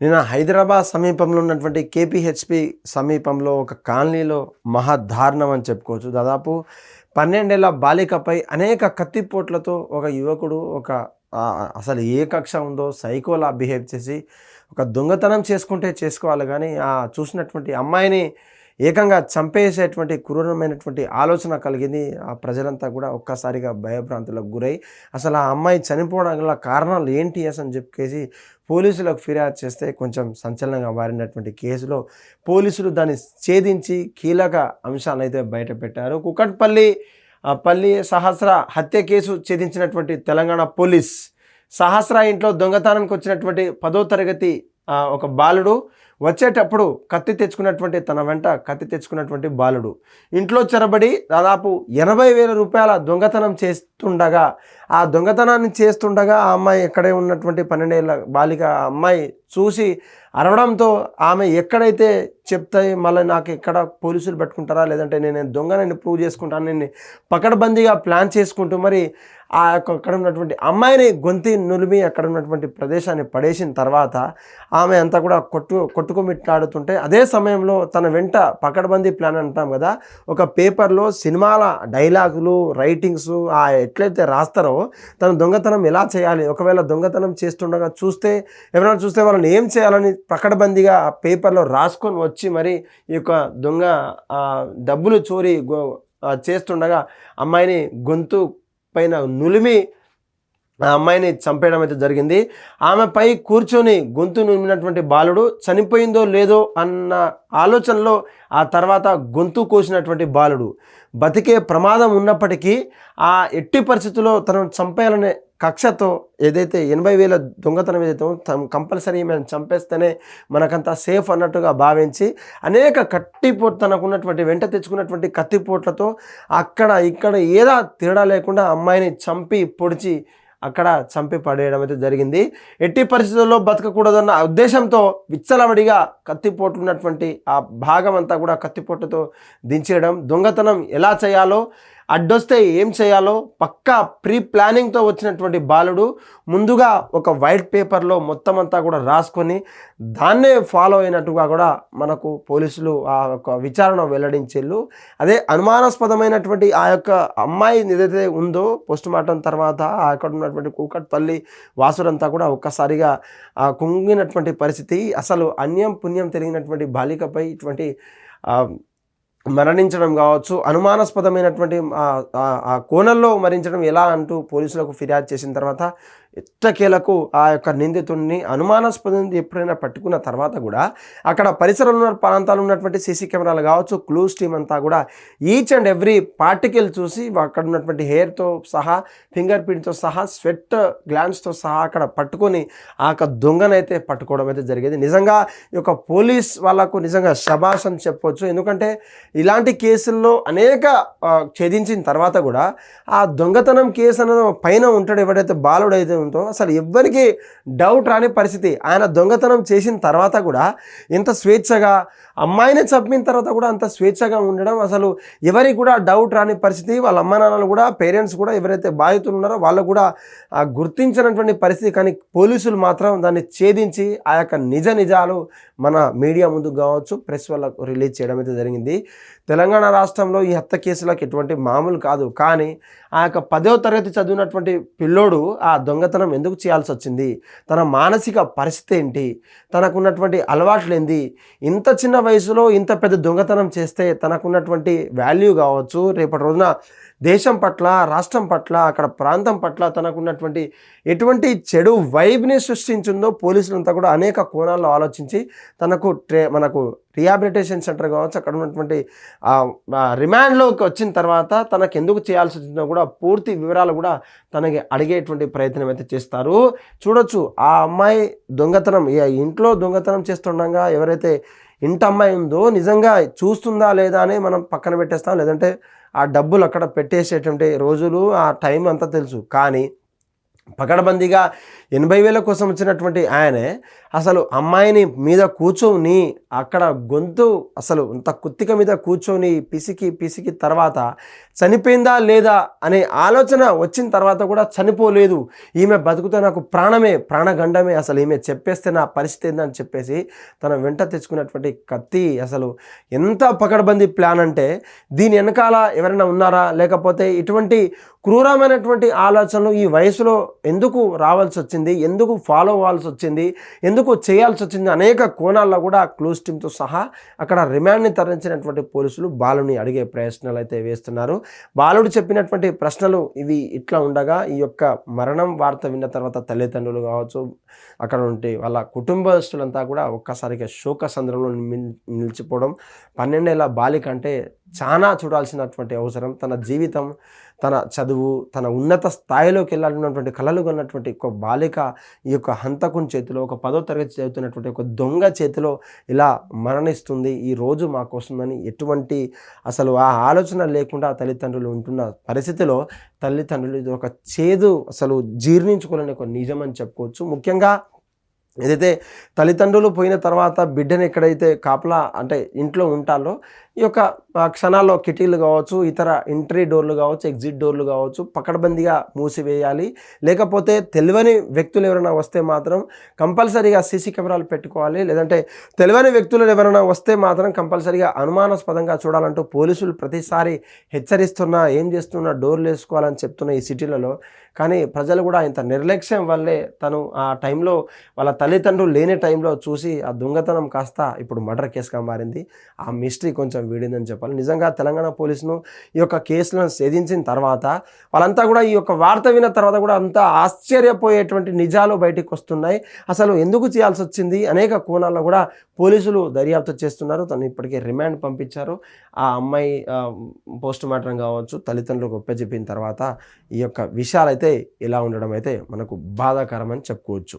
నిన్న హైదరాబాద్ సమీపంలో ఉన్నటువంటి కేపీహెచ్పి సమీపంలో ఒక కాలనీలో మహాదారుణం అని చెప్పుకోవచ్చు. దాదాపు పన్నెండేళ్ళ బాలికపై అనేక కత్తిపోట్లతో ఒక యువకుడు ఒక అసలు ఏ కక్ష ఉందో సైకోలా బిహేవ్ చేసి ఒక దొంగతనం చేసుకుంటే చేసుకోవాలి. కానీ ఆ చూసినటువంటి అమ్మాయిని ఏకంగా చంపేసేటువంటి క్రూరమైనటువంటి ఆలోచన కలిగింది. ఆ ప్రజలంతా కూడా ఒక్కసారిగా భయభ్రాంతులకు గురై అసలు ఆ అమ్మాయి చనిపోవడం గల కారణాలు ఏంటి అని చెప్పేసి పోలీసులకు ఫిర్యాదు చేస్తే కొంచెం సంచలనంగా మారినటువంటి కేసులో పోలీసులు దాన్ని ఛేదించి కీలక అంశాలను అయితే బయటపెట్టారు. కుకట్పల్లి ఆ, పల్లి సహస్ర హత్య కేసు ఛేదించినటువంటి తెలంగాణ పోలీస్ సహస్ర ఇంట్లో దొంగతనానికి వచ్చినటువంటి పదో తరగతి ఒక బాలుడు వచ్చేటప్పుడు కత్తి తెచ్చుకున్నటువంటి తన వెంట కత్తి తెచ్చుకున్నటువంటి బాలుడు. ఇంట్లో చెరబడి దాదాపు ఎనభై వేల రూపాయల దొంగతనం చేస్తుండగా ఆ దొంగతనాన్ని చేస్తుండగా ఆ అమ్మాయి ఎక్కడే ఉన్నటువంటి పన్నెండేళ్ళ బాలిక అమ్మాయి చూసి అరవడంతో ఆమె ఎక్కడైతే చెప్తాయి మళ్ళీ నాకు ఎక్కడ పోలీసులు పట్టుకుంటారా లేదంటే నేను దొంగనని ప్రూవ్ చేసుకుంటాను నేను పకడ్బందీగా ప్లాన్ చేసుకుంటూ మరి ఆ యొక్క అక్కడ ఉన్నటువంటి అమ్మాయిని గొంతి నులిమి అక్కడ ఉన్నటువంటి ప్రదేశాన్ని పడేసిన తర్వాత ఆమె అంతా కూడా కొట్టు కొట్టు కొట్టుకుమిట్లాడుతుంటే అదే సమయంలో తన వెంట పకడ్బందీ ప్లాన్ అంటాం కదా ఒక పేపర్లో సినిమాల డైలాగులు రైటింగ్స్ ఆ ఎట్లయితే రాస్తారో తన దొంగతనం ఎలా చేయాలి ఒకవేళ దొంగతనం చేస్తుండగా చూస్తే ఎవరైనా చూస్తే వాళ్ళని ఏం చేయాలని పకడ్బందీగా ఆ పేపర్లో రాసుకొని వచ్చి మరి ఈ యొక్క దొంగ డబ్బులు చోరీ గో చేస్తుండగా అమ్మాయిని గొంతు పైన నులిమి ఆ అమ్మాయిని చంపేయడం అయితే జరిగింది. ఆమెపై కూర్చొని గొంతు నులిమినటువంటి బాలుడు చనిపోయిందో లేదో అన్న ఆలోచనలో ఆ తర్వాత గొంతు కోసినటువంటి బాలుడు. బతికే ప్రమాదం ఉన్నప్పటికీ ఆ ఎట్టి పరిస్థితుల్లో తనను చంపేయాలనే కక్షతో ఏదైతే ఎనభై వేల దొంగతనం ఏదైతే తను కంపల్సరీ మేము చంపేస్తేనే మనకంతా సేఫ్ అన్నట్టుగా భావించి అనేక కత్తిపోటు తనకున్నటువంటి వెంట తెచ్చుకున్నటువంటి కత్తిపోట్లతో అక్కడ ఇక్కడ ఏదా తేడా లేకుండా అమ్మాయిని చంపి పొడిచి అక్కడ చంపి పడేయడం అయితే జరిగింది. ఎట్టి పరిస్థితుల్లో బతకకూడదన్న ఉద్దేశంతో విచ్చలవడిగా కత్తిపోట్లు ఉన్నటువంటి ఆ భాగం అంతా కూడా కత్తిపోటుతో దించేయడం దొంగతనం ఎలా చేయాలో అడ్డొస్తే ఏం చేయాలో పక్కా ప్రీ ప్లానింగ్తో వచ్చినటువంటి బాలుడు ముందుగా ఒక వైట్ పేపర్లో మొత్తం అంతా కూడా రాసుకొని దాన్నే ఫాలో అయినట్టుగా కూడా మనకు పోలీసులు ఆ యొక్క విచారణ వెల్లడించేళ్ళు. అదే అనుమానాస్పదమైనటువంటి ఆ యొక్క అమ్మాయి ఏదైతే ఉందో పోస్ట్ మార్టం తర్వాత అక్కడ ఉన్నటువంటి కూకట్పల్లి వాసుడంతా కూడా ఒక్కసారిగా ఆ కుంగినటువంటి పరిస్థితి. అసలు అన్యం పుణ్యం తెలిగినటువంటి బాలికపై ఇటువంటి మరణించడం కావచ్చు అనుమానాస్పదమైనటువంటి ఆ- కోణంలో మరణించడం ఎలా అంటూ పోలీసులకు ఫిర్యాదు చేసిన తర్వాత ఎట్టకేలకు ఆ యొక్క నిందితుడిని అనుమానాస్పదని ఎప్పుడైనా పట్టుకున్న తర్వాత కూడా అక్కడ పరిసరంలో ఉన్న ప్రాంతాలు ఉన్నటువంటి సీసీ కెమెరాలు కావచ్చు క్లూస్ టీమ్ అంతా కూడా ఈచ్ అండ్ ఎవ్రీ పార్టికల్ చూసి అక్కడ ఉన్నటువంటి హెయిర్తో సహా ఫింగర్ ప్రింట్తో సహా స్వెట్ గ్లాన్స్తో సహా అక్కడ పట్టుకొని ఆ యొక్క దొంగనైతే పట్టుకోవడం అయితే జరిగేది. నిజంగా ఈ యొక్క పోలీస్ వాళ్ళకు నిజంగా శబాష్ అని చెప్పొచ్చు. ఎందుకంటే ఇలాంటి కేసుల్లో అనేక ఛేదించిన తర్వాత కూడా ఆ దొంగతనం కేసు అనేది పైన ఉంటాడు ఎవడైతే బాలుడైతే ఉందో అసలు ఎవ్వరికి డౌట్ రాని పరిస్థితి. ఆయన దొంగతనం చేసిన తర్వాత కూడా ఇంత స్వేచ్ఛగా అమ్మాయిని చంపిన తర్వాత కూడా అంత స్వేచ్ఛగా ఉండడం అసలు ఎవరికి కూడా డౌట్ రాని పరిస్థితి. వాళ్ళ అమ్మ నాన్నలు కూడా పేరెంట్స్ కూడా ఎవరైతే బాధితులు ఉన్నారో వాళ్ళు కూడా గుర్తించినటువంటి పరిస్థితి. కానీ పోలీసులు మాత్రం దాన్ని ఛేదించి ఆ యొక్క నిజ నిజాలు మన మీడియా ముందుకు కావచ్చు ప్రెస్ వాళ్ళకు రిలీజ్ చేయడం అయితే జరిగింది. తెలంగాణ రాష్ట్రంలో ఈ హత్య కేసులకు ఎటువంటి మామూలు కాదు. కానీ ఆ యొక్క పదో తరగతి చదివినటువంటి పిల్లోడు ఆ దొంగతనం ఎందుకు చేయాల్సి వచ్చింది? తన మానసిక పరిస్థితి ఏంటి? తనకున్నటువంటి అలవాట్లు ఏంది? ఇంత చిన్న వయసులో ఇంత పెద్ద దొంగతనం చేస్తే తనకున్నటువంటి వాల్యూ కావచ్చు రేపటి రోజున దేశం పట్ల రాష్ట్రం పట్ల అక్కడ ప్రాంతం పట్ల తనకున్నటువంటి ఎటువంటి చెడు వైబ్ని సృష్టించిందో పోలీసులంతా కూడా అనేక కోణాల్లో ఆలోచించి తనకు ట్రే మనకు రిహాబిలిటేషన్ సెంటర్ కావచ్చు అక్కడ ఉన్నటువంటి రిమాండ్లోకి వచ్చిన తర్వాత తనకు ఎందుకు చేయాల్సి వచ్చిందో కూడా పూర్తి వివరాలు కూడా తనకి అడిగేటువంటి ప్రయత్నం అయితే చేస్తారు. చూడొచ్చు ఆ అమ్మాయి దొంగతనం ఇంట్లో దొంగతనం చేస్తుండగా ఎవరైతే ఇంటి అమ్మాయి ఉందో నిజంగా చూస్తుందా లేదా అని మనం పక్కన పెట్టేస్తాం. లేదంటే ఆ డబ్బులు అక్కడ పెట్టేసేటువంటి రోజులు ఆ టైం అంతా తెలుసు. కానీ పకడబందీగా ఎనభై వేల కోసం వచ్చినటువంటి ఆయనే అసలు అమ్మాయిని మీద కూర్చొని అక్కడ గొంతు అసలు అంత కుత్తిక మీద కూర్చొని పిసికి పిసికి తర్వాత చనిపోయిందా లేదా అనే ఆలోచన వచ్చిన తర్వాత కూడా చనిపోలేదు. ఈమె బతుకుతే నాకు ప్రాణమే ప్రాణగండమే. అసలు ఈమె చెప్పేస్తే నా పరిస్థితి ఏందని చెప్పేసి తన వెంట తెచ్చుకున్నటువంటి కత్తి అసలు ఎంత పకడ్బందీ ప్లాన్ అంటే దీని వెనకాల ఎవరైనా ఉన్నారా? లేకపోతే ఇటువంటి క్రూరమైనటువంటి ఆలోచనలు ఈ వయసులో ఎందుకు రావాల్సి వచ్చింది? ఎందుకు ఫాలో అవ్వాల్సి వచ్చింది? ఎందుకు చేయాల్సి వచ్చింది? అనేక కోణాల్లో కూడా క్లోజ్ టీమ్తో సహా అక్కడ రిమాండ్ని తరలించినటువంటి పోలీసులు బాలుని అడిగే ప్రయత్నాలు అయితే వేస్తున్నారు. బాలుడు చెప్పినటువంటి ప్రశ్నలు ఇవి ఇట్లా ఉండగా ఈ యొక్క మరణం వార్త విన్న తర్వాత తల్లిదండ్రులు కావచ్చు అక్కడ ఉంటే వాళ్ళ కుటుంబస్తులంతా కూడా ఒక్కసారిగా శోక సంద్రంలో నిల్- నిలిచిపోవడం పన్నెండేళ్ళ బాలిక అంటే చాలా చూడాల్సినటువంటి అవసరం. తన జీవితం తన చదువు తన ఉన్నత స్థాయిలోకి వెళ్ళాలన్నటువంటి కళలు కొన్నటువంటి ఒక బాలిక ఈ యొక్క హంతకుని చేతిలో ఒక పదో తరగతి చదువుతున్నటువంటి ఒక దొంగ చేతిలో ఇలా మరణిస్తుంది. ఈ రోజు మాకు వస్తుందని ఎటువంటి అసలు ఆ ఆలోచన లేకుండా తల్లిదండ్రులు ఉంటున్న పరిస్థితిలో తల్లిదండ్రులు ఇది ఒక చేదు అసలు జీర్ణించుకోలేని ఒక నిజం అని చెప్పుకోవచ్చు. ముఖ్యంగా ఏదైతే తల్లిదండ్రులు పోయిన తర్వాత బిడ్డను ఎక్కడైతే కాపలా అంటే ఇంట్లో ఉంటాలో ఈ యొక్క క్షణాల్లో కిటీలు కావచ్చు ఇతర ఎంట్రీ డోర్లు కావచ్చు ఎగ్జిట్ డోర్లు కావచ్చు పకడ్బందీగా మూసివేయాలి. లేకపోతే తెలియని వ్యక్తులు ఎవరైనా వస్తే మాత్రం కంపల్సరీగా సీసీ కెమెరాలు పెట్టుకోవాలి. లేదంటే తెలియని వ్యక్తులు ఎవరైనా వస్తే మాత్రం కంపల్సరీగా అనుమానాస్పదంగా చూడాలంటూ పోలీసులు ప్రతిసారి హెచ్చరిస్తున్నా ఏం చేస్తున్నా డోర్లు వేసుకోవాలని చెప్తున్న ఈ సిటీలలో. కానీ ప్రజలు కూడా ఇంత నిర్లక్ష్యం వల్లే తను ఆ టైంలో వాళ్ళ తల్లిదండ్రులు లేని టైంలో చూసి ఆ దొంగతనం కాస్త ఇప్పుడు మర్డర్ కేసుగా మారింది. ఆ మిస్టరీ కొంచెం వీడిందని చెప్పాలి. నిజంగా తెలంగాణ పోలీసును ఈ యొక్క కేసులను ఛేదించిన తర్వాత వాళ్ళంతా కూడా ఈ యొక్క వార్త విన్న తర్వాత కూడా అంతా ఆశ్చర్యపోయేటువంటి నిజాలు బయటికి వస్తున్నాయి. అసలు ఎందుకు చేయాల్సి వచ్చింది? అనేక కోణాల్లో కూడా పోలీసులు దర్యాప్తు చేస్తున్నారు. తను ఇప్పటికే రిమాండ్ పంపించారు. ఆ అమ్మాయి పోస్ట్ మార్టం కావచ్చు తల్లిదండ్రులకు ఒప్పచెప్పిన తర్వాత ఈ యొక్క విషయాలు అయితే ఇలా ఉండడం అయితే మనకు బాధాకరం అని చెప్పుకోవచ్చు.